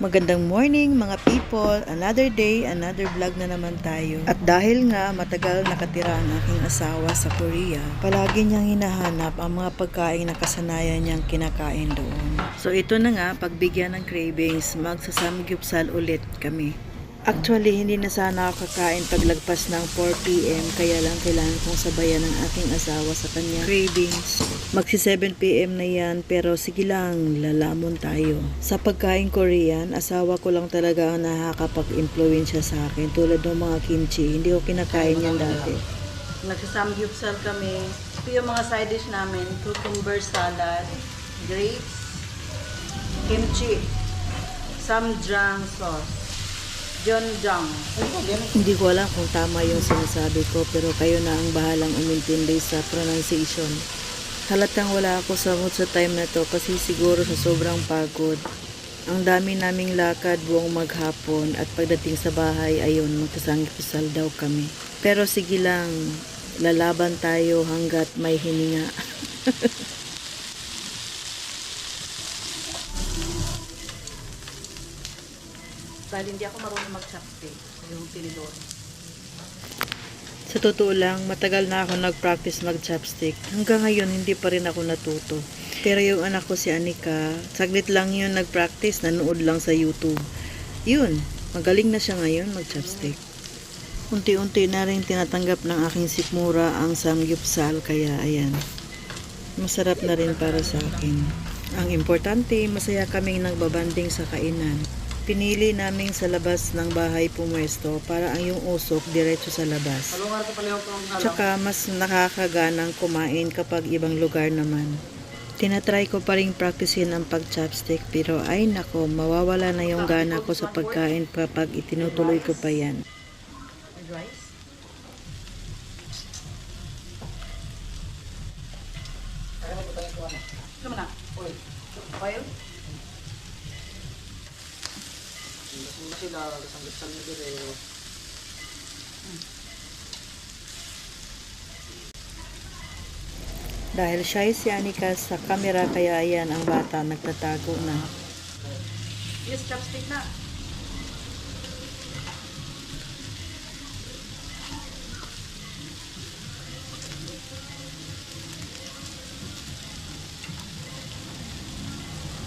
Magandang morning mga people. Another day, another vlog na naman tayo. At dahil nga matagal nakatira ang aking asawa sa Korea, palagi niyang hinahanap ang mga pagkain na kasanayan niyang kinakain doon. So ito na nga, pagbigyan ng cravings, magsasamgyupsal ulit kami. Actually, hindi na sana ako kakain paglagpas ng 4pm kaya lang kailangan kong sabayan ng aking asawa sa kanyang cravings. Magsi 7pm na yan pero sige lang, lalamon tayo. Sa pagkain Korean, asawa ko lang talaga ang nakakapag-impluensya sa akin tulad ng mga kimchi. Hindi ko kinakain yan dati. Nagsasamgyupsal kami. Ito yung mga side dish namin. Cucumber salad, grapes, kimchi, samjang sauce, jeonjang. Hindi ko alam kung tama yung sinasabi ko pero kayo na ang bahalang umintindi sa pronunciation. Halatang wala ako sa mood sa time na to kasi siguro sa sobrang pagod. Ang dami naming lakad buong maghapon at pagdating sa bahay ayun magkasangkisal daw kami. Pero sige lang, lalaban tayo hanggat may hininga. Dahil hindi ako marunong mag-chopstick. Yung tinidor. Sa totoo lang, matagal na ako nag-practice mag-chopstick. Hanggang ngayon, hindi pa rin ako natuto. Pero yung anak ko si Anika, saglit lang yun nag-practice, nanood lang sa YouTube. Yun, magaling na siya ngayon mag-chopstick. Unti-unti na rin tinatanggap ng aking sikmura ang samgyupsal, kaya ayan. Masarap na rin para sa akin. Ang importante, masaya kaming nagbabanding sa kainan. Pinili naming sa labas ng bahay pumwesto para ang yung usok diretso sa labas. Tsaka mas nakakaganang kumain kapag ibang lugar naman. Tinatry ko pa rin practicein ang pag-chopstick pero ay nako, mawawala na yung gana ko sa pagkain kapag itinutuloy ko pa yan. With Dahil shy si Anika sa camera kaya ayan ang bata nagtatago na. Yes, chopstick na.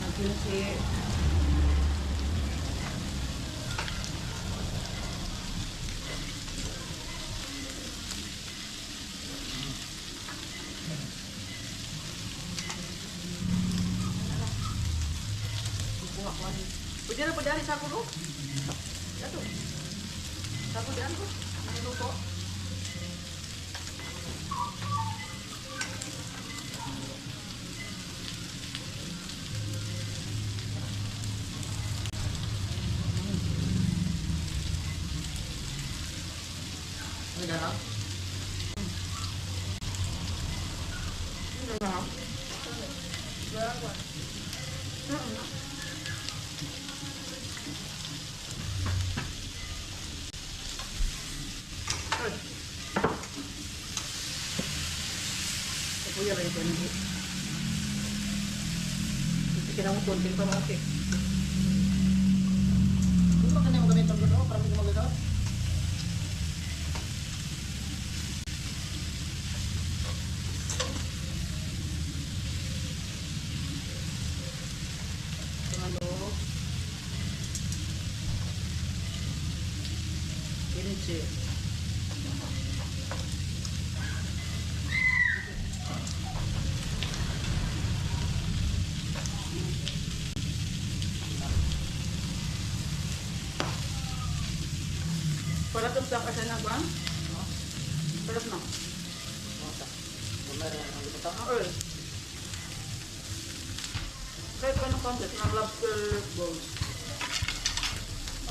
Ang kimchi. Pwede na pwede sa ako, no? Ito. Sa ako diyan ko. Ano luto? Sa kuya rin ito hindi. Hindi kinamutol, hindi pa mga cake. Hindi ba kanya magamit ang gano'n? Parang hindi magagawa. Ano? Kimchi. Para ito sa kasi na ba? Sarap na. Oo. Kahit pa ng concept ng lobster balls.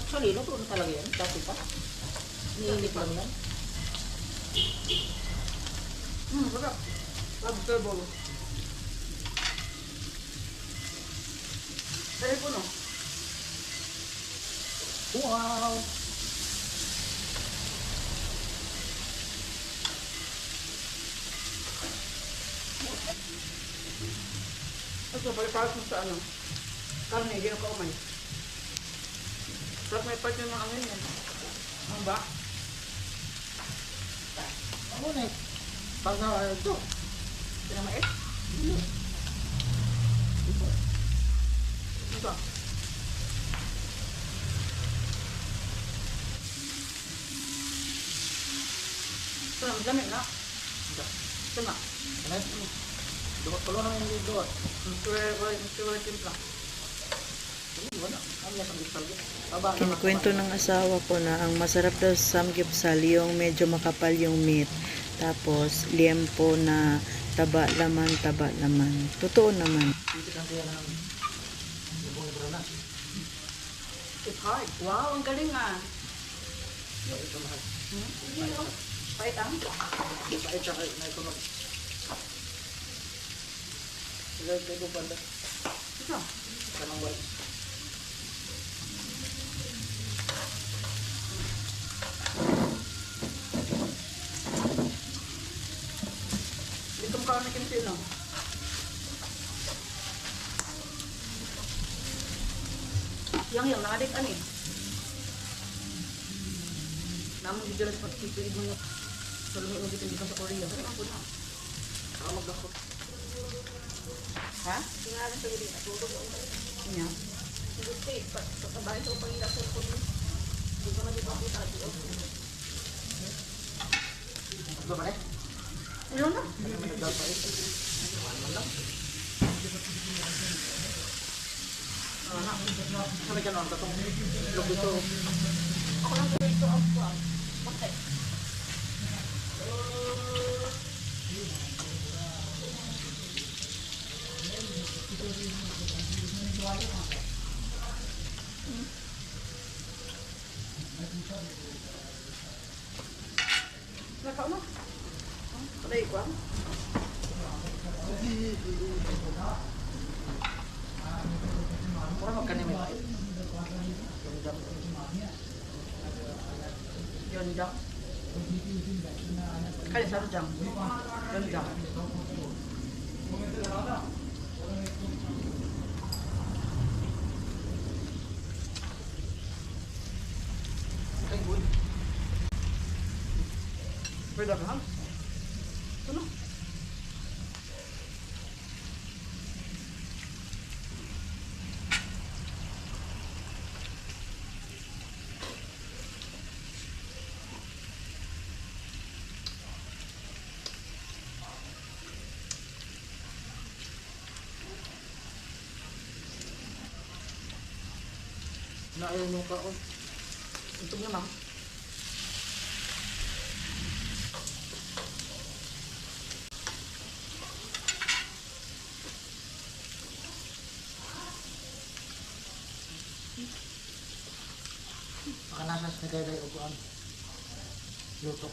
Actually, luto na talaga yan. Dati pa. Iniinit lang yan. Hmm, sarap. Lobster balls. Dahil po no? Wow! Ito, balikas mo sa ano. Karne, hindi na kaumay. Tapos may part yung mga ano yan. Ano ba? Ano na eh. Pag na ano ito. Ito. Ito na, madami na. Ito na. Ano ito? Dukot ko lang yung dukot. Matuloy, matuloy timpla. Wala. Ano na sa gipsal? Baba na. Kinikwento ng asawa ko na ang masarap daw sa samgyeopsal yung medyo makapal yung meat. Tapos liempo na taba laman, taba laman. Totoo naman. It's hard. Wow, ang galing ah. Yung ito mahal. Hmm? Pait ang. Pait siya kayo. Sila ito ito banda. Ito. Kanang white. Dito mo ka na kinsino. Yang yang nakadik ani. Namun di jelas pag itu ibu. Selalu mo dito dito sa Korea. Ano ako na? Kamag ako. Ha? Tingalan sa gili. Nya. Gusti, pa sa bahay sa pangila sa Korea. Di ko na di pa kita dito. Ito ba eh? Ano na? Ano nagdapait? Sabi ka naman, katong log ito. Ako lang dito ang kuwan. Bakit? Ah. Yun jam. Kali satu jam. Yun jam. Ay, good. Beda kan? Ito Naayon yung kaon. Untuk nyo lang. Baka nasa sa nagayday o kuan. Luto.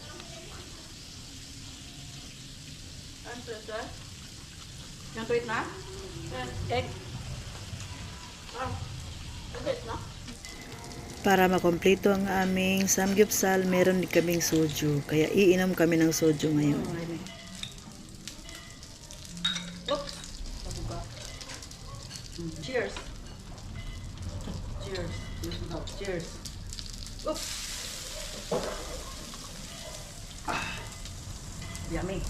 Ano ito, sir? Yung tweet na? Egg. Ah. Egg na? Para makompleto ang aming samgyeopsal, meron din kaming soju. Kaya iinom kami ng soju ngayon. Oops. Cheers. Cheers. Cheers. Oops. Yummy.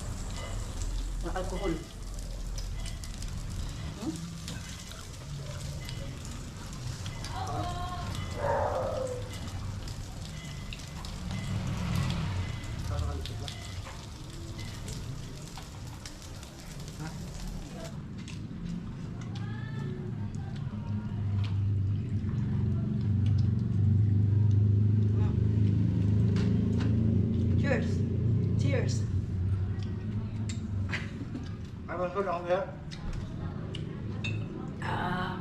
Ang alcohol. Hmm? Parang malusog lang. Cheers. Cheers. Ay, malusog ako kaya. Ah.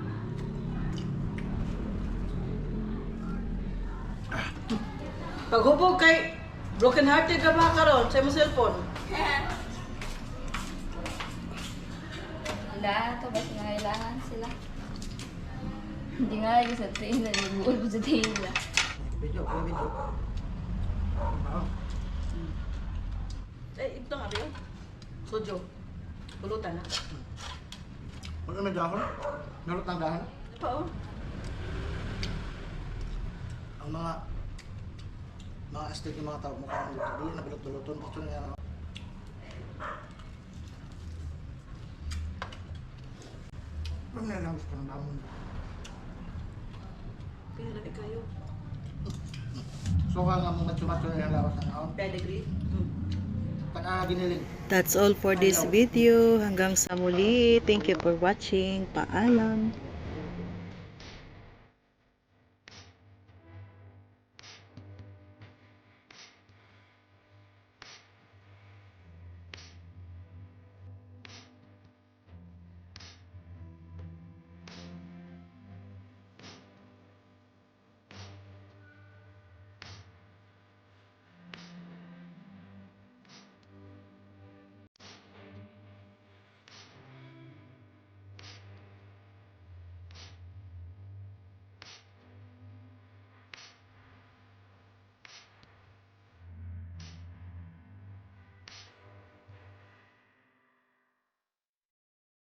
Paghubog kay broken hearted ka ba karon sa imong cellphone? Wala, ito ba nangailangan sila? Hindi nga lagi sa train na libuol po sa tila. Video, may video. Oo. Eh, ito nga rin. Sojo. Pulutan na. Ano na dahon? Nalot ng dahon? Oo. Ang mga mga astig ng mga tao mo parang dito. Dili na balot-baloton. Gusto niya ano. Ano na lang gusto ng damon. Pinalagay kayo. So ka nga mga macho-macho na yung lawas na ako. Pedigree. Kana giniling. That's all for this video. Hanggang sa muli. Thank you for watching. Paalam.